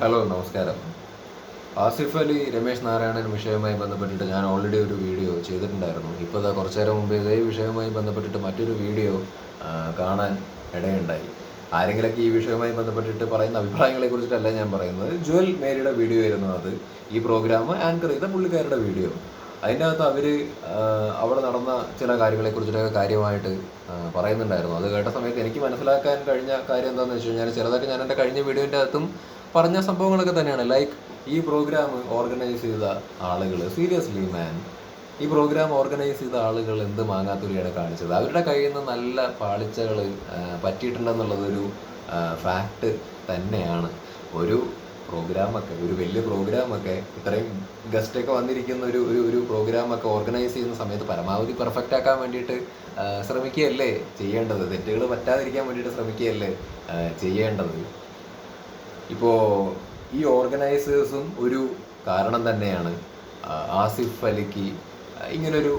Hello നമസ്കാരം. ആസിഫ് അലി രമേശ് നാരായണൻ വിഷയവുമായി ബന്ധപ്പെട്ടിട്ട് ഞാൻ ഓൾറെഡി ഒരു വീഡിയോ ചെയ്തിട്ടുണ്ടായിരുന്നു. ഇപ്പോൾ ഇതാ കുറച്ചു നേരം മുമ്പ് ഇതേ വിഷയവുമായി ബന്ധപ്പെട്ടിട്ട് മറ്റൊരു വീഡിയോ കാണാൻ ഇടയുണ്ടായി. ആരെങ്കിലൊക്കെ ഈ വിഷയവുമായി ബന്ധപ്പെട്ടിട്ട് പറയുന്ന അഭിപ്രായങ്ങളെ കുറിച്ചിട്ടല്ല ഞാൻ പറയുന്നത്. ജുവൽ മേരിയുടെ വീഡിയോ ആയിരുന്നു അത്. ഈ പ്രോഗ്രാം ആങ്കർ ചെയ്ത പുള്ളിക്കാരുടെ വീഡിയോ അതിന്റെ അകത്ത് അവർ അവിടെ നടന്ന ചില കാര്യങ്ങളെ കുറിച്ചിട്ടൊക്കെ കാര്യമായിട്ട് പറയുന്നുണ്ടായിരുന്നു. അത് കേട്ട സമയത്ത് എനിക്ക് മനസ്സിലാക്കാൻ കഴിഞ്ഞ കാര്യം എന്താണെന്ന് വെച്ച് കഴിഞ്ഞാൽ ചെറുതായിട്ട് ഞാൻ എന്റെ കഴിഞ്ഞ വീഡിയോന്റെ അകത്തും പറഞ്ഞ സംഭവങ്ങളൊക്കെ തന്നെയാണ്. ലൈക്ക് ഈ പ്രോഗ്രാം ഓർഗനൈസ് ചെയ്ത ആളുകൾ സീരിയസ്ലി മാൻ ഈ പ്രോഗ്രാം ഓർഗനൈസ് ചെയ്ത ആളുകൾ എന്ത് മാങ്ങാത്തുലിയാണ് കാണിച്ചത്? അവരുടെ കയ്യിൽ നിന്ന് നല്ല പാളിച്ചകൾ പറ്റിയിട്ടുണ്ടെന്നുള്ളതൊരു ഫാക്ട് തന്നെയാണ്. ഒരു പ്രോഗ്രാമൊക്കെ ഒരു വലിയ പ്രോഗ്രാമൊക്കെ ഇത്രയും ഗസ്റ്റൊക്കെ വന്നിരിക്കുന്ന ഒരു ഒരു ഒരു പ്രോഗ്രാമൊക്കെ ഓർഗനൈസ് ചെയ്യുന്ന സമയത്ത് പരമാവധി പെർഫെക്റ്റ് ആക്കാൻ വേണ്ടിയിട്ട് ശ്രമിക്കുകയല്ലേ ചെയ്യേണ്ടത്? തെറ്റുകൾ പറ്റാതിരിക്കാൻ വേണ്ടിയിട്ട് ശ്രമിക്കുകയല്ലേ ചെയ്യേണ്ടത്? ഇപ്പോൾ ഈ ഓർഗനൈസേഴ്സും ഒരു കാരണം തന്നെയാണ് ആസിഫ് അലിക്ക് ഇങ്ങനൊരു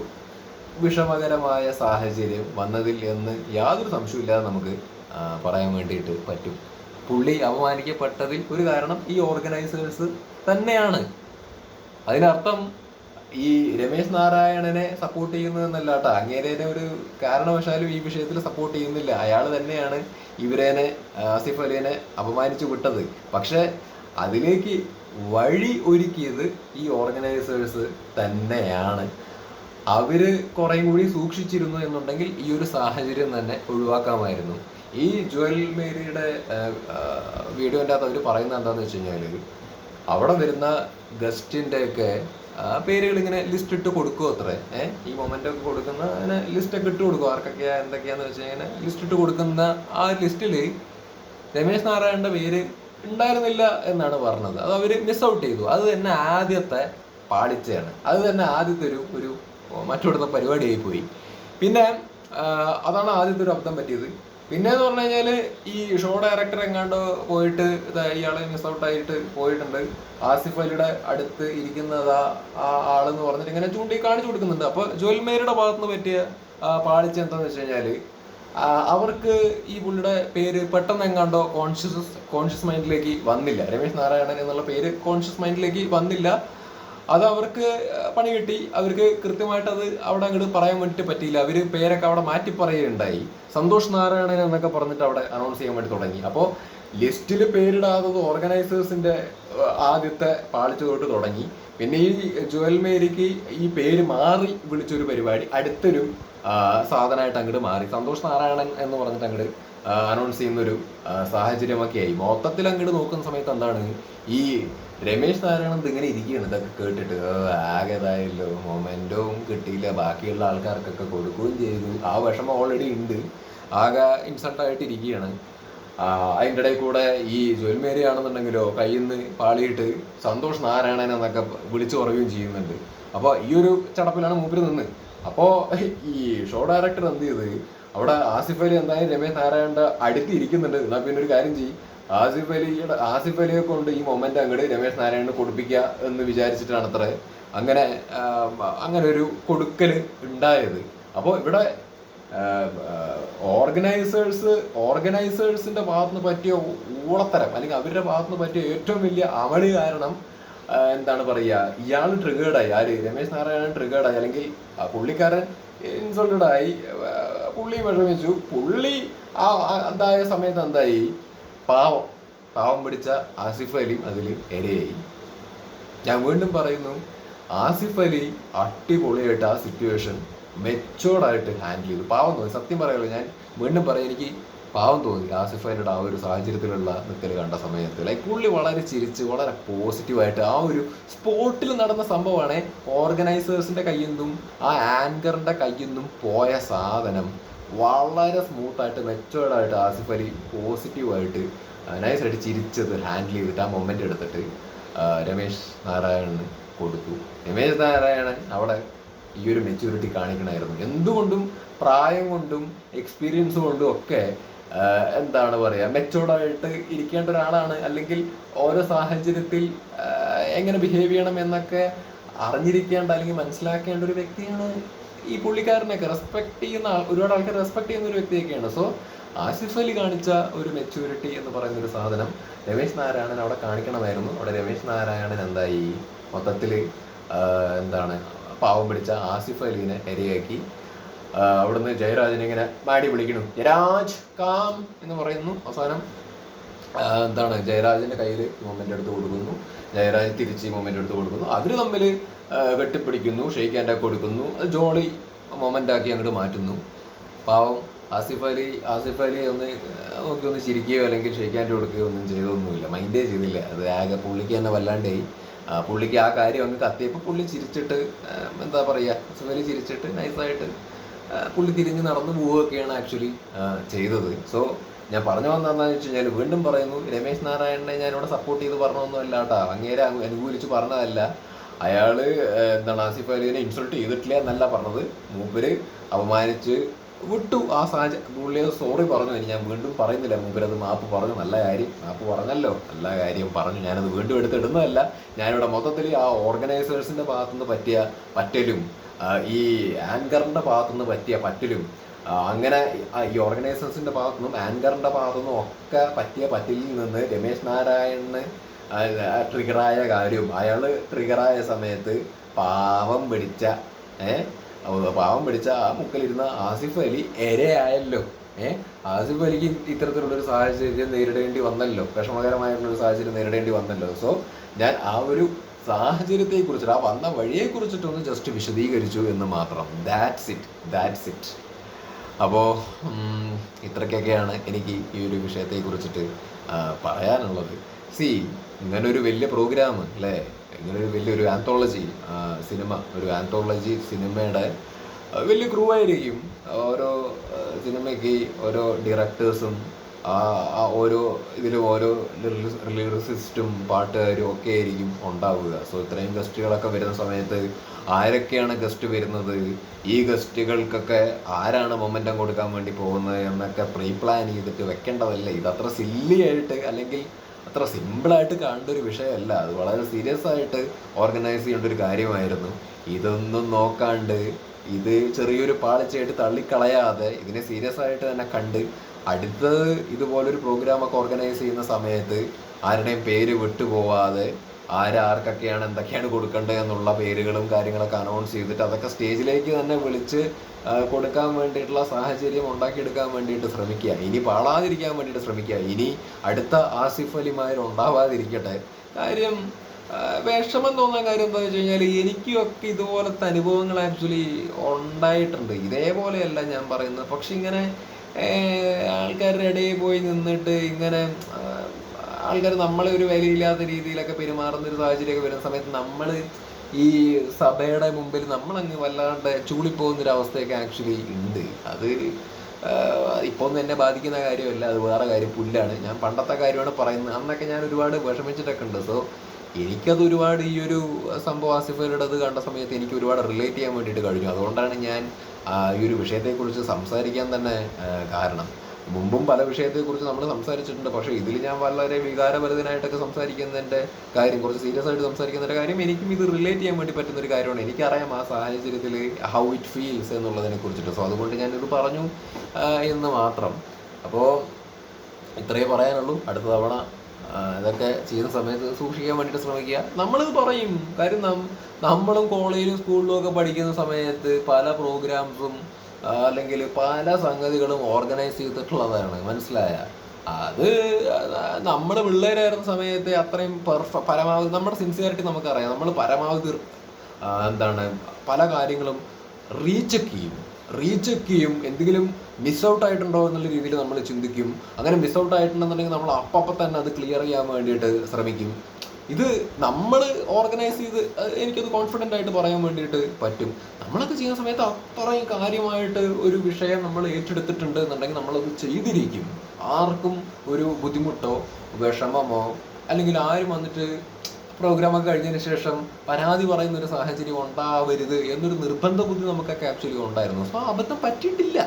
വിഷമകരമായ സാഹചര്യം വന്നതിൽ എന്ന് യാതൊരു സംശയമില്ലാതെ നമുക്ക് പറയാൻ വേണ്ടിയിട്ട് പറ്റും. പുള്ളി അപമാനിക്കപ്പെട്ടതിൽ ഒരു കാരണം ഈ ഓർഗനൈസേഴ്സ് തന്നെയാണ്. അതിനർത്ഥം ഈ രമേശ് നാരായണനെ സപ്പോർട്ട് ചെയ്യുന്നതെന്നല്ല കേട്ടോ അങ്ങേരേനെ ഒരു കാരണവശാലും ഈ വിഷയത്തിൽ സപ്പോർട്ട് ചെയ്യുന്നില്ല. അയാൾ തന്നെയാണ് ഇവരേനെ ആസിഫ് അലിനെ അപമാനിച്ചു വിട്ടത്. പക്ഷെ അതിലേക്ക് വഴി ഒരുക്കിയത് ഈ ഓർഗനൈസേഴ്സ് തന്നെയാണ്. അവർ കുറേയും കൂടി സൂക്ഷിച്ചിരുന്നു എന്നുണ്ടെങ്കിൽ ഈ ഒരു സാഹചര്യം തന്നെ ഒഴിവാക്കാമായിരുന്നു. ഈ ജുവൽ മേരിയുടെ വീഡിയോന്റെ അകത്ത് അവർ പറയുന്നത് എന്താണെന്ന് വെച്ച് കഴിഞ്ഞാൽ അവിടെ വരുന്ന ഗസ്റ്റിന്റെയൊക്കെ പേരുകൾ ഇങ്ങനെ ലിസ്റ്റ് ഇട്ട് കൊടുക്കും അത്രേ. ഈ മൊമെന്റ് ഒക്കെ കൊടുക്കുന്ന അങ്ങനെ ലിസ്റ്റ് ഒക്കെ ഇട്ട് കൊടുക്കും. ആർക്കൊക്കെയാ എന്തൊക്കെയാന്ന് വെച്ച് കഴിഞ്ഞാൽ ലിസ്റ്റ് ഇട്ട് കൊടുക്കുന്ന ആ ലിസ്റ്റിൽ രമേശ് നാരായണന്റെ പേര് ഉണ്ടായിരുന്നില്ല എന്നാണ് പറഞ്ഞത്. അത് അവർ മിസ് ഔട്ട് ചെയ്തു. അത് തന്നെ ആദ്യത്തെ പാളിച്ചയാണ്. അത് തന്നെ ആദ്യത്തെ ഒരു ഒരു മറ്റിവിടുത്തെ പരിപാടിയായി പോയി. പിന്നെ അതാണ് ആദ്യത്തെ ഒരു അബദ്ധം പറ്റിയത്. പിന്നെ എന്ന് പറഞ്ഞു കഴിഞ്ഞാൽ ഈ ഷോ ഡയറക്ടർ എങ്ങാണ്ടോ പോയിട്ട് ഇയാളെ മിസ് ഔട്ട് ആയിട്ട് പോയിട്ടുണ്ട്. ആസിഫ് അലിയുടെ അടുത്ത് ഇരിക്കുന്നതാ ആ ആളെന്ന് പറഞ്ഞിട്ട് ഇങ്ങനെ ചൂണ്ടി കാണിച്ചു കൊടുക്കുന്നുണ്ട്. അപ്പോൾ ജോൽമേരുടെ ഭാഗത്തുനിന്ന് പറ്റിയ പാളിച്ച എന്താന്ന് വെച്ച് കഴിഞ്ഞാൽ അവർക്ക് ഈ പുള്ളിയുടെ പേര് പെട്ടെന്ന് എങ്ങാണ്ടോ കോൺഷ്യസ് കോൺഷ്യസ് മൈൻഡിലേക്ക് വന്നില്ല. രമേശ് നാരായണൻ എന്നുള്ള പേര് കോൺഷ്യസ് മൈൻഡിലേക്ക് വന്നില്ല. അത് അവർക്ക് പണി കിട്ടി. അവർക്ക് കൃത്യമായിട്ട് അത് അവിടെ അങ്ങോട്ട് പറയാൻ വേണ്ടിയിട്ട് പറ്റിയില്ല. അവർ പേരൊക്കെ അവിടെ മാറ്റി പറയുകയുണ്ടായി. സന്തോഷ് നാരായണൻ എന്നൊക്കെ പറഞ്ഞിട്ട് അവിടെ അനൗൺസ് ചെയ്യാൻ വേണ്ടി തുടങ്ങി. അപ്പോൾ ലിസ്റ്റിൽ പേരിടാത്തത് ഓർഗനൈസേഴ്സിന്റെ ആദ്യത്തെ പാളിച്ചു തൊട്ട് തുടങ്ങി. പിന്നെ ഈ ജുവൽ മേരിക്ക് ഈ പേര് മാറി വിളിച്ചൊരു പരിപാടി അടുത്തൊരു സാധനമായിട്ട് അങ്ങോട്ട് മാറി. സന്തോഷ് നാരായണൻ എന്ന് പറഞ്ഞിട്ട് അങ്ങോട്ട് അനൗൺസ് ചെയ്യുന്നൊരു സാഹചര്യമൊക്കെ ആയി മൊത്തത്തിൽ അങ്ങോട്ട് നോക്കുന്ന സമയത്ത് എന്താണ് ഈ രമേശ് നാരായണൻ ഇങ്ങനെ ഇരിക്കുകയാണ്. ഇതൊക്കെ കേട്ടിട്ട് ആകെതായല്ലോ മൊമെന്റവും കിട്ടിയില്ല. ബാക്കിയുള്ള ആൾക്കാർക്കൊക്കെ കൊടുക്കുകയും ചെയ്തു. ആ വിഷമം ഓൾറെഡി ഉണ്ട്. ആകെ ഇൻസൾട്ട് ആയിട്ട് ഇരിക്കുകയാണ്. അതിന്റെ ഇടയിൽ കൂടെ ഈ ജ്വൽമേരി ആണെന്നുണ്ടെങ്കിലോ കയ്യിൽ നിന്ന് പാളിയിട്ട് സന്തോഷ് നാരായണൻ എന്നൊക്കെ വിളിച്ചു പറയുകയും ചെയ്യുന്നുണ്ട്. അപ്പോൾ ഈ ഒരു ചടപ്പിലാണ് മൂപ്പര് നിന്ന്. അപ്പോൾ ഈ ഷോ ഡയറക്ടർ എന്ത് ചെയ്ത്? അവിടെ ആസിഫ് അലി എന്തായാലും രമേശ് നാരായണന്റെ അടുത്ത് ഇരിക്കുന്നുണ്ട്. എന്നാ പിന്നെ ഒരു കാര്യം ചെയ്യും. ആസിഫ് അലിയുടെ ആസിഫ് അലിയെ കൊണ്ട് ഈ മൊമെന്റ് അങ്ങോട്ട് രമേശ് നാരായണന് കൊടുപ്പിക്കുക എന്ന് വിചാരിച്ചിട്ടാണ് അത്ര. അങ്ങനെ അങ്ങനെ ഒരു കൊടുക്കൽ ഉണ്ടായത്. അപ്പോൾ ഇവിടെ ഓർഗനൈസേഴ്സ് ഓർഗനൈസേഴ്സിന്റെ ഭാഗത്തുനിന്ന് പറ്റിയ ഊളത്തരം അല്ലെങ്കിൽ അവരുടെ ഭാഗത്തുനിന്ന് പറ്റിയ ഏറ്റവും വലിയ അമളി കാരണം എന്താണ് പറയുക ഇയാൾ ട്രിഗേർഡായി ആര് രമേശ് നാരായണൻ ട്രിഗേർഡായി അല്ലെങ്കിൽ പുള്ളിക്കാരൻ ഇൻസൾട്ടഡ് ആയി. പുള്ളി വിഷമിച്ചു. പുള്ളി ആ അതായ സമയത്ത് എന്തായി? പാവം. പാവം പിടിച്ച ആസിഫ് അലി അതിൽ ഇരയായി. ഞാൻ വീണ്ടും പറയുന്നു ആസിഫ് അലി അടിപൊളിയായിട്ട് ആ സിറ്റുവേഷൻ മെച്ചോർഡായിട്ട് ഹാൻഡിൽ ചെയ്തു. പാവം തോന്നി. സത്യം പറയുള്ളൂ ഞാൻ വീണ്ടും പറയാം എനിക്ക് പാവം തോന്നി. ആസിഫ് ആ ഒരു സാഹചര്യത്തിലുള്ള നിൽക്കൽ കണ്ട സമയത്ത്. ലൈക്ക് പുള്ളി വളരെ ചിരിച്ച് വളരെ പോസിറ്റീവായിട്ട് ആ ഒരു സ്പോട്ടിൽ നടന്ന സംഭവമാണ്. ഓർഗനൈസേഴ്സിന്റെ കയ്യിൽ നിന്നും ആ ആങ്കറിന്റെ കയ്യിൽ നിന്നും പോയ സാധനം വളരെ സ്മൂത്തായിട്ട് മെച്ചോർഡായിട്ട് ആസിഫ് അലി പോസിറ്റീവായിട്ട് നൈസായിട്ട് ചിരിച്ചത് ഹാൻഡിൽ ചെയ്തിട്ട് ആ മൊമെന്റ് എടുത്തിട്ട് രമേശ് നാരായണന് കൊടുത്തു. രമേശ് നാരായണൻ അവിടെ ഈ ഒരു മെച്യൂരിറ്റി കാണിക്കണമായിരുന്നു. എന്തുകൊണ്ടും പ്രായം കൊണ്ടും എക്സ്പീരിയൻസ് കൊണ്ടും ഒക്കെ എന്താണ് പറയുക മെച്ചോർഡായിട്ട് ഇരിക്കേണ്ട ഒരാളാണ്. അല്ലെങ്കിൽ ഓരോ സാഹചര്യത്തിൽ എങ്ങനെ ബിഹേവ് ചെയ്യണം എന്നൊക്കെ അറിഞ്ഞിരിക്കേണ്ട അല്ലെങ്കിൽ മനസ്സിലാക്കേണ്ട ഒരു വ്യക്തിയാണ് ഈ പുള്ളിക്കാരനൊക്കെ റെസ്പെക്ട് ചെയ്യുന്ന ഒരുപാട് ആൾക്കാർ റെസ്പെക്ട് ചെയ്യുന്ന ഒരു വ്യക്തിയൊക്കെയാണ്. സോ ആസിഫ് അലി കാണിച്ച ഒരു മെച്യൂരിറ്റി എന്ന് പറയുന്ന ഒരു സാധനം രമേശ് നാരായണൻ അവിടെ കാണിക്കണമായിരുന്നു. അവിടെ രമേശ് നാരായണൻ എന്തായി? മൊത്തത്തിൽ എന്താണ് പാവം പിടിച്ച ആസിഫ് അലീനെ ഇരയാക്കി. അവിടുന്ന് ജയരാജനെ ഇങ്ങനെ മാടി വിളിക്കുന്നു. ജയരാജ് കാം എന്ന് പറയുന്നു അവസാനം. എന്താണ് ജയരാജന്റെ കയ്യിൽ മൊമെന്റ് എടുത്ത് കൊടുക്കുന്നു. ജയരാജ് തിരിച്ച് മൊമെന്റ് എടുത്ത് കൊടുക്കുന്നു. അവർ തമ്മിൽ വെട്ടിപ്പിടിക്കുന്നു ഷെയ്ക്ക് ഹാൻഡ് ഒക്കെ കൊടുക്കുന്നു. ജോളി മൊമെന്റ് ആക്കി അങ്ങോട്ട് മാറ്റുന്നു. പാവം ആസിഫ് അലി ആസിഫ് അലി ഒന്ന് നോക്കി ഒന്ന് ചിരിക്കുകയോ അല്ലെങ്കിൽ ഷെയ്ക്ക് ഹാൻഡ് കൊടുക്കുകയോ ഒന്നും ചെയ്തൊന്നുമില്ല. മൈൻഡേ ചെയ്തില്ല. അത് ആകെ പുള്ളിക്ക് തന്നെ വല്ലാണ്ടായി പുള്ളിക്ക് ആ കാര്യം അങ്ങ് കത്തിയപ്പോൾ പുള്ളി ചിരിച്ചിട്ട് എന്താ പറയുക ആസിഫ് അലി ചിരിച്ചിട്ട് നൈസായിട്ട് പുള്ളി തിരിഞ്ഞ് നടന്നു പോവുകയൊക്കെയാണ് ആക്ച്വലി ചെയ്തത്. സോ ഞാൻ പറഞ്ഞു വന്നതെന്ന് വെച്ച് കഴിഞ്ഞാൽ വീണ്ടും പറയുന്നു രമേശ് നാരായണനെ ഞാൻ ഇവിടെ സപ്പോർട്ട് ചെയ്ത് പറഞ്ഞൊന്നും അല്ല കേട്ടോ. അങ്ങേരെ അനുകൂലിച്ച് പറഞ്ഞതല്ല. അയാൾ എന്താണ് ആസിഫ് അലീനെ ഇൻസൾട്ട് ചെയ്തിട്ടില്ല എന്നല്ല പറഞ്ഞത്. മൂപ്പര് അപമാനിച്ച് വിട്ടു. ആ സാഹചര്യം പുള്ളി സോറി പറഞ്ഞു. ഇനി ഞാൻ വീണ്ടും പറയുന്നില്ല. മൂപ്പരത് മാപ്പ് പറഞ്ഞു. നല്ല കാര്യം. മാപ്പ് പറഞ്ഞല്ലോ. നല്ല കാര്യം പറഞ്ഞു. ഞാനത് വീണ്ടും എടുത്തിടുന്നതല്ല. ഞാനിവിടെ മൊത്തത്തിൽ ആ ഓർഗനൈസേഴ്സിന്റെ ഭാഗത്തുനിന്ന് പറ്റിയ പറ്റലും ഈ ആങ്കറിന്റെ ഭാഗത്തുനിന്ന് പറ്റിയ പറ്റിലും അങ്ങനെ ഈ ഓർഗനൈസേഴ്സിന്റെ ഭാഗത്തുനിന്നും ആങ്കറിന്റെ ഭാഗത്തുനിന്നും ഒക്കെ പറ്റിയ പറ്റിലിൽ നിന്ന് രമേശ് നാരായണന് ട്രിഗറായ കാര്യവും അയാൾ ട്രിഗറായ സമയത്ത് പാവം പിടിച്ച ഏഹ് പാവം പിടിച്ച ആ മുക്കിലിരുന്ന ആസിഫ് അലി എരയായല്ലോ ഏഹ് ആസിഫ് അലിക്ക് ഇത്തരത്തിലുള്ളൊരു സാഹചര്യം നേരിടേണ്ടി വന്നല്ലോ. വിഷമകരമായിട്ടുള്ള ഒരു സാഹചര്യം നേരിടേണ്ടി വന്നല്ലോ. സോ ഞാൻ ആ ഒരു സാഹചര്യത്തെ കുറിച്ചിട്ട് ആ വന്ന വഴിയെ കുറിച്ചിട്ടൊന്ന് ജസ്റ്റ് വിശദീകരിച്ചു എന്ന് മാത്രം. ദാറ്റ്സ് ഇറ്റ് ദാറ്റ്സ് ഇറ്റ് അപ്പോൾ ഇത്രയ്ക്കൊക്കെയാണ് എനിക്ക് ഈ ഒരു വിഷയത്തെ കുറിച്ചിട്ട് പറയാനുള്ളത്. സി ഇങ്ങനൊരു വലിയ പ്രോഗ്രാം അല്ലേ? ഇങ്ങനൊരു വലിയൊരു ആന്തോളജി സിനിമ ഒരു ആന്തോളജി സിനിമയുടെ വലിയ ക്രൂ ആയിരിക്കും. ഓരോ സിനിമയ്ക്ക് ഓരോ ഡയറക്ടേഴ്സും ആ ഓരോ ഇതിലും ഓരോ ലിറിസിസ്റ്റും പാട്ടുകാരും ഒക്കെ ആയിരിക്കും ഉണ്ടാവുക. സോ ഇത്രയും ഗസ്റ്റുകളൊക്കെ വരുന്ന സമയത്ത് ആരൊക്കെയാണ് ഗസ്റ്റ് വരുന്നത്? ഈ ഗസ്റ്റുകൾക്കൊക്കെ ആരാണ് മൊമെന്റം കൊടുക്കാൻ വേണ്ടി പോകുന്നത് എന്നൊക്കെ പ്രീ പ്ലാൻ ചെയ്തിട്ട് വെക്കേണ്ടതല്ലേ? ഇത് അത്ര സില്ലി ആയിട്ട് അല്ലെങ്കിൽ അത്ര സിമ്പിളായിട്ട് കാണേണ്ട ഒരു വിഷയമല്ല. അത് വളരെ സീരിയസ് ആയിട്ട് ഓർഗനൈസ് ചെയ്യേണ്ട ഒരു കാര്യമായിരുന്നു. ഇതൊന്നും നോക്കാണ്ട് ഇത് ചെറിയൊരു പാളിച്ചയായിട്ട് തള്ളിക്കളയാതെ ഇതിനെ സീരിയസ് ആയിട്ട് തന്നെ കണ്ട് അടുത്തത് ഇതുപോലൊരു പ്രോഗ്രാമൊക്കെ ഓർഗനൈസ് ചെയ്യുന്ന സമയത്ത് ആരുടെയും പേര് വിട്ടുപോവാതെ ആരാർക്കൊക്കെയാണ് എന്തൊക്കെയാണ് കൊടുക്കേണ്ടത് എന്നുള്ള പേരുകളും കാര്യങ്ങളൊക്കെ അനൗൺസ് ചെയ്തിട്ട് അതൊക്കെ സ്റ്റേജിലേക്ക് തന്നെ വിളിച്ച് കൊടുക്കാൻ വേണ്ടിയിട്ടുള്ള സാഹചര്യം ഉണ്ടാക്കിയെടുക്കാൻ വേണ്ടിയിട്ട് ശ്രമിക്കുക. ഇനി പാളാതിരിക്കാൻ വേണ്ടിയിട്ട് ശ്രമിക്കുക. ഇനി അടുത്ത ആസിഫ് അലിമാർ ഉണ്ടാവാതിരിക്കട്ടെ. കാര്യം വിഷമം തോന്നാൻ കാര്യം എന്താ വെച്ച് കഴിഞ്ഞാൽ എനിക്കൊക്കെ ഇതുപോലത്തെ അനുഭവങ്ങൾ ആക്ച്വലി ഉണ്ടായിട്ടുണ്ട്. ഇതേപോലെയല്ല ഞാൻ പറയുന്നത്. പക്ഷെ ഇങ്ങനെ ആൾക്കാരുടെ ഇടയിൽ പോയി നിന്നിട്ട് ഇങ്ങനെ ആൾക്കാർ നമ്മളെ ഒരു വിലയില്ലാത്ത രീതിയിലൊക്കെ പെരുമാറുന്ന ഒരു സാഹചര്യമൊക്കെ വരുന്ന സമയത്ത് നമ്മൾ ഈ സഭയുടെ മുമ്പിൽ നമ്മളങ്ങ് വല്ലാണ്ട് ചൂളിപ്പോകുന്ന ഒരു അവസ്ഥയൊക്കെ ആക്ച്വലി ഉണ്ട്. അത് ഇപ്പോൾ ഒന്നും എന്നെ ബാധിക്കുന്ന കാര്യമല്ല അത് വേറെ കാര്യം. പുല്ലാണ്. ഞാൻ പണ്ടത്തെ കാര്യമാണ് പറയുന്നത്. അന്നൊക്കെ ഞാൻ ഒരുപാട് വിഷമിച്ചിട്ടൊക്കെ ഉണ്ട്. സോ എനിക്കത് ഒരുപാട് ഈ ഒരു സംഭവം ആസിഫലുടേത് കണ്ട സമയത്ത് എനിക്ക് ഒരുപാട് റിലേറ്റ് ചെയ്യാൻ വേണ്ടിയിട്ട് കഴിഞ്ഞു. അതുകൊണ്ടാണ് ഞാൻ ഈ ഒരു വിഷയത്തെക്കുറിച്ച് സംസാരിക്കാൻ തന്നെ കാരണം. മുമ്പും പല വിഷയത്തെക്കുറിച്ച് നമ്മൾ സംസാരിച്ചിട്ടുണ്ട്. പക്ഷേ ഇതിൽ ഞാൻ വളരെ വികാരഭരിതനായിട്ടൊക്കെ സംസാരിക്കുന്നതിന്റെ കാര്യം കുറച്ച് സീരിയസ് ആയിട്ട് സംസാരിക്കുന്നതിന്റെ കാര്യം എനിക്കും ഇത് റിലേറ്റ് ചെയ്യാൻ വേണ്ടി പറ്റുന്ന ഒരു കാര്യമാണ്. എനിക്കറിയാം ആ സാഹചര്യത്തിൽ ഹൗ ഇറ്റ് ഫീൽസ് എന്നുള്ളതിനെ കുറിച്ചിട്ട്. സോ അതുകൊണ്ട് ഞാനിത് പറഞ്ഞു എന്ന് മാത്രം. അപ്പോൾ ഇത്രയേ പറയാനുള്ളൂ. അടുത്ത തവണ ഇതൊക്കെ ചെയ്യുന്ന സമയത്ത് സൂക്ഷിക്കാൻ വേണ്ടിയിട്ട് ശ്രമിക്കുക. നമ്മളിത് പറയും. കാര്യം നമ്മളും കോളേജിലും സ്കൂളിലും ഒക്കെ പഠിക്കുന്ന സമയത്ത് പല പ്രോഗ്രാംസും അല്ലെങ്കിൽ പല സംഗതികളും ഓർഗനൈസ് ചെയ്തിട്ടുള്ളതാണ്. മനസ്സിലായ? അത് നമ്മൾ പിള്ളേരായിരുന്ന സമയത്ത് അത്രയും പെർഫ പരമാവധി നമ്മുടെ സിൻസിയറിറ്റി നമുക്കറിയാം. നമ്മൾ പരമാവധി എന്താണ് പല കാര്യങ്ങളും റീചെക്ക് ചെയ്യും. റീചെക്ക് ചെയ്യും. എന്തെങ്കിലും മിസ് ഔട്ട് ആയിട്ടുണ്ടോ എന്നുള്ള രീതിയിൽ നമ്മൾ ചിന്തിക്കും. അങ്ങനെ മിസ് ഔട്ട് ആയിട്ടുണ്ടെന്നുണ്ടെങ്കിൽ നമ്മൾ അപ്പം തന്നെ അത് ക്ലിയർ ചെയ്യാൻ വേണ്ടിയിട്ട് ശ്രമിക്കും. ഇത് നമ്മൾ ഓർഗനൈസ് ചെയ്ത് എനിക്കത് കോൺഫിഡന്റ് ആയിട്ട് പറയാൻ വേണ്ടിയിട്ട് പറ്റും. നമ്മളത് ചെയ്യുന്ന സമയത്ത് അത്രയും കാര്യമായിട്ട് ഒരു വിഷയം നമ്മൾ ഏറ്റെടുത്തിട്ടുണ്ട് എന്നുണ്ടെങ്കിൽ നമ്മളത് ചെയ്തിരിക്കും. ആർക്കും ഒരു ബുദ്ധിമുട്ടോ വിഷമമോ അല്ലെങ്കിൽ ആരും വന്നിട്ട് പ്രോഗ്രാമൊക്കെ കഴിഞ്ഞതിന് ശേഷം പരാതി പറയുന്ന ഒരു സാഹചര്യം ഉണ്ടാവരുത് എന്നൊരു നിർബന്ധ ബുദ്ധി നമുക്കൊക്കെ ആക്ച്വലി ഉണ്ടായിരുന്നു. സോ അബദ്ധം പറ്റിയിട്ടില്ല.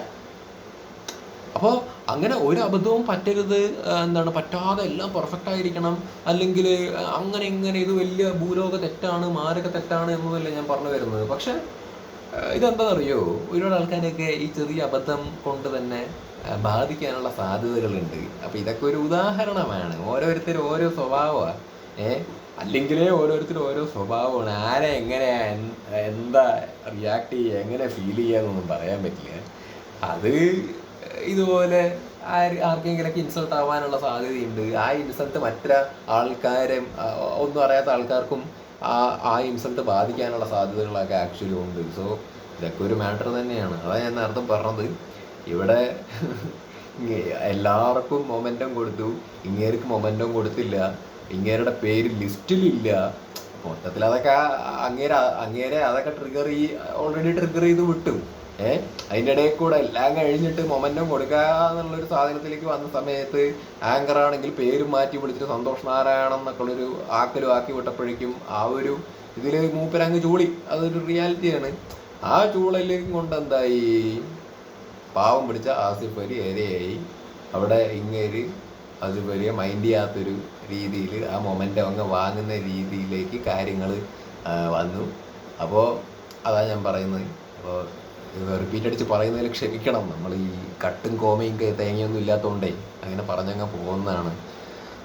അപ്പോൾ അങ്ങനെ ഒരു അബദ്ധവും പറ്റരുത് എന്താണ് പറ്റാതെ എല്ലാം പെർഫെക്റ്റ് ആയിരിക്കണം. അല്ലെങ്കിൽ അങ്ങനെ ഇങ്ങനെ ഇത് വലിയ ഭൂലോക തെറ്റാണ് മാരക തെറ്റാണ് എന്നതല്ല ഞാൻ പറഞ്ഞു വരുന്നത്. പക്ഷെ ഇതെന്താണെന്നറിയോ ഒരുപാട് ആൾക്കാരൊക്കെ ഈ ചെറിയ അബദ്ധം കൊണ്ട് തന്നെ ബാധിക്കാനുള്ള സാധ്യതകളുണ്ട്. അപ്പൊ ഇതൊക്കെ ഒരു ഉദാഹരണമാണ്. ഓരോരുത്തരും ഓരോ സ്വഭാവമാണ് ഏ? അല്ലെങ്കിലേ ഓരോരുത്തരും ഓരോ സ്വഭാവമാണ്. ആരെ എങ്ങനെ എന്താ റിയാക്ട് ചെയ്യുക എങ്ങനെ ഫീൽ ചെയ്യാന്നൊന്നും പറയാൻ പറ്റില്ല. അത് ഇതുപോലെ ആർക്കെങ്കിലൊക്കെ ഇൻസൾട്ട് ആവാനുള്ള സാധ്യതയുണ്ട്. ആ ഇൻസൾട്ട് മറ്റു ആൾക്കാരെ ഒന്നും അറിയാത്ത ആൾക്കാർക്കും ആ ആ ഇൻസൾട്ട് ബാധിക്കാനുള്ള സാധ്യതകളൊക്കെ ആക്ച്വലി ഉണ്ട്. സോ ഇതൊക്കെ ഒരു മാറ്റർ തന്നെയാണ്. അതാണ് ഞാൻ നേരത്തെ പറഞ്ഞത്. ഇവിടെ എല്ലാവർക്കും മൊമെന്റം കൊടുത്തു. ഇങ്ങേർക്ക് മൊമെന്റം കൊടുത്തില്ല. ഇങ്ങേരുടെ പേര് ലിസ്റ്റിലില്ല. മൊത്തത്തിൽ അതൊക്കെ അങ്ങേരെ അങ്ങേരെ അതൊക്കെ ട്രിഗർ ഈ ഓൾറെഡി ട്രിഗർ ചെയ്ത് വിട്ടു. ഏ? അതിന്റെ ഇടയിൽ കൂടെ എല്ലാം കഴിഞ്ഞിട്ട് മൊമെന്റം കൊടുക്കുക ഒരു സാധനത്തിലേക്ക് വന്ന സമയത്ത് ആങ്കർ ആണെങ്കിൽ പേര് മാറ്റി വിളിച്ചിട്ട് സന്തോഷ് നാരായണൻ എന്നൊക്കെ ഉള്ളൊരു ആക്കലും ആക്കി വിട്ടപ്പോഴേക്കും ആ ഒരു ഇതിൽ മൂപ്പരങ്ങ് ചൂളി. അതൊരു റിയാലിറ്റിയാണ്. ആ ചൂളലും കൊണ്ട് എന്തായി പാവം പിടിച്ച ആസിഫ് അലി ഏരയായി. അവിടെ ഇങ്ങേര് ആസിഫ് അലിയെ മൈൻഡ് ചെയ്യാത്തൊരു രീതിയിൽ ആ മൊമെന്റം അങ്ങ് വാങ്ങുന്ന രീതിയിലേക്ക് കാര്യങ്ങൾ വന്നു. അപ്പോൾ അതാണ് ഞാൻ പറയുന്നത്. അപ്പോൾ റിപ്പീറ്റ് അടിച്ച് പറയുന്നതിൽ ക്ഷമിക്കണം. നമ്മൾ ഈ കട്ടും കോമയും തേങ്ങയൊന്നും ഇല്ലാത്തതുകൊണ്ടേ അങ്ങനെ പറഞ്ഞങ്ങ് പോകുന്നതാണ്.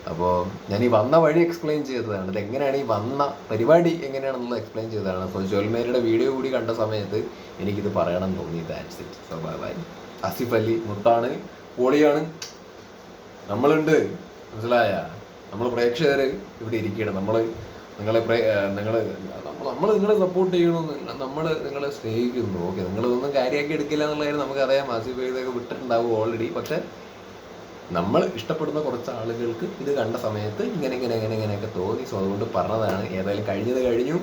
അപ്പോൾ ഞാൻ ഈ വന്ന വഴി എക്സ്പ്ലെയിൻ ചെയ്തതാണ്. ഇത് എങ്ങനെയാണ് ഈ വന്ന പരിപാടി എങ്ങനെയാണെന്നുള്ളത് എക്സ്പ്ലെയിൻ ചെയ്തതാണ്. അപ്പോൾ ജോൽമേരിയുടെ വീഡിയോ കൂടി കണ്ട സമയത്ത് എനിക്കിത് പറയണം തോന്നി. That's it by Asif Ali മുത്താണ് പോളിയാണ് നമ്മളുണ്ട്. മനസ്സിലായ? നമ്മൾ പ്രേക്ഷകർ ഇവിടെ ഇരിക്കുകയാണ്. നമ്മൾ നിങ്ങളെ നിങ്ങൾ നമ്മൾ നിങ്ങളെ സപ്പോർട്ട് ചെയ്യണമെന്ന് നമ്മൾ നിങ്ങളെ സ്നേഹിക്കുന്നു. ഓക്കെ നിങ്ങൾ ഇതൊന്നും കാര്യമാക്കി എടുക്കില്ല എന്നുള്ള കാര്യം നമുക്കറിയാം. ആസിഫ് ഇതൊക്കെ വിട്ടിട്ടുണ്ടാവും ഓൾറെഡി പക്ഷെ നമ്മൾ ഇഷ്ടപ്പെടുന്ന കുറച്ച് ആളുകൾക്ക് ഇത് കണ്ട സമയത്ത് ഇങ്ങനെ ഇങ്ങനെ ഇങ്ങനെ ഇങ്ങനെയൊക്കെ തോന്നി. സോ അതുകൊണ്ട് പറഞ്ഞതാണ്. ഏതായാലും കഴിഞ്ഞത് കഴിഞ്ഞു.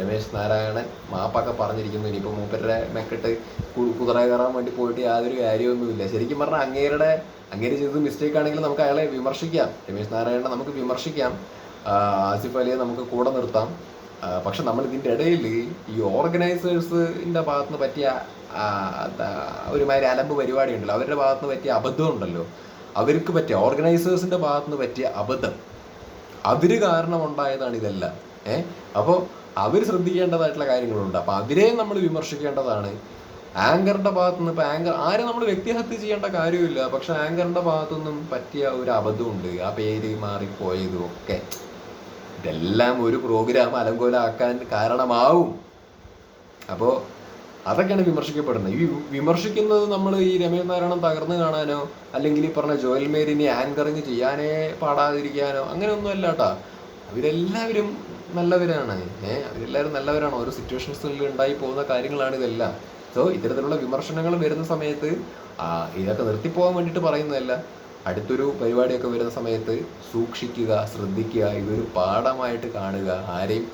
രമേശ് നാരായണൻ മാപ്പൊക്കെ പറഞ്ഞിരിക്കുന്നു. ഇനിയിപ്പോൾ മൂപ്പരുടെ മെക്കിട്ട് കുതിര കയറാൻ വേണ്ടി പോയിട്ട് യാതൊരു കാര്യമൊന്നുമില്ല ശരിക്കും പറഞ്ഞാൽ അങ്ങേരുടെ അങ്ങേര് ചെയ്തത് മിസ്റ്റേക്ക് ആണെങ്കിൽ നമുക്ക് അയാളെ വിമർശിക്കാം. രമേശ് നാരായണനെ നമുക്ക് വിമർശിക്കാം. ആസിഫ് അലിയെ നമുക്ക് കൂടെ നിർത്താം. പക്ഷെ നമ്മൾ ഇതിന്റെ ഇടയിൽ ഈ ഓർഗനൈസേഴ്സിന്റെ ഭാഗത്ത് നിന്ന് പറ്റിയ ഒരുമാതിരി അലമ്പ് പരിപാടി ഉണ്ടല്ലോ അവരുടെ ഭാഗത്ത് നിന്ന് പറ്റിയ അബദ്ധം ഉണ്ടല്ലോ. അവർക്ക് പറ്റിയ ഓർഗനൈസേഴ്സിന്റെ ഭാഗത്ത് നിന്ന് പറ്റിയ അബദ്ധം. അതിന് കാരണം ഉണ്ടായതാണ് ഇതെല്ലാം. ഏ? അപ്പോൾ അവർ ശ്രദ്ധിക്കേണ്ടതായിട്ടുള്ള കാര്യങ്ങളുണ്ട്. അപ്പോൾ അതിനെയും നമ്മൾ വിമർശിക്കേണ്ടതാണ്. ആങ്കറിന്റെ ഭാഗത്തുനിന്ന് ഇപ്പൊ ആങ്കർ ആരും നമ്മൾ വ്യക്തിഹത്യ ചെയ്യേണ്ട കാര്യമില്ല പക്ഷെ ആങ്കറിന്റെ ഭാഗത്തുനിന്നും പറ്റിയ ഒരു അബദ്ധമുണ്ട്. ആ പേര് മാറിപ്പോയതും ഒക്കെ. ഇതെല്ലാം ഒരു പ്രോഗ്രാം അലങ്കോലാക്കാൻ കാരണമാവും. അപ്പോൾ അതൊക്കെയാണ് വിമർശിക്കപ്പെടുന്നത്. ഈ വിമർശിക്കുന്നത് നമ്മൾ ഈ രമേശ് നാരായണൻ തകർന്നു കാണാനോ അല്ലെങ്കിൽ ഈ പറഞ്ഞ ജോയൽ മേരിനെ ആങ്കറിങ് ചെയ്യാനേ പാടാതിരിക്കാനോ അങ്ങനെയൊന്നും അല്ല കേട്ടാ അവരെല്ലാവരും നല്ലവരാണ്. ഏഹ് അവരെല്ലാവരും നല്ലവരാണ്. ഓരോ സിറ്റുവേഷൻസിൽ ഉണ്ടായി പോകുന്ന കാര്യങ്ങളാണ് ഇതെല്ലാം. സോ ഇത്തരത്തിലുള്ള വിമർശനങ്ങൾ വരുന്ന സമയത്ത് ഇതൊക്കെ നിർത്തിപ്പോകാൻ വേണ്ടിയിട്ട് പറയുന്നതല്ല. അടുത്തൊരു പരിപാടിയൊക്കെ വരുന്ന സമയത്ത് സൂക്ഷിക്കുക ശ്രദ്ധിക്കുക ഇതൊരു പാഠമായിട്ട് കാണുക. ആരെയും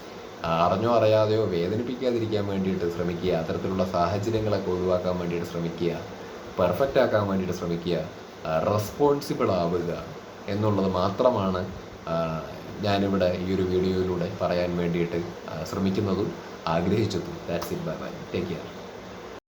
അറിഞ്ഞോ അറിയാതെയോ വേദനിപ്പിക്കാതിരിക്കാൻ വേണ്ടിയിട്ട് ശ്രമിക്കുക. അത്തരത്തിലുള്ള സാഹചര്യങ്ങളൊക്കെ ഒഴിവാക്കാൻ വേണ്ടിയിട്ട് ശ്രമിക്കുക. പെർഫെക്റ്റ് ആക്കാൻ വേണ്ടിയിട്ട് ശ്രമിക്കുക. റെസ്പോൺസിബിൾ ആവുക എന്നുള്ളത് മാത്രമാണ് ഞാനിവിടെ ഈ ഒരു വീഡിയോയിലൂടെ പറയാൻ വേണ്ടിയിട്ട് ശ്രമിക്കുന്നതും ആഗ്രഹിച്ചതും. That's it bye bye take care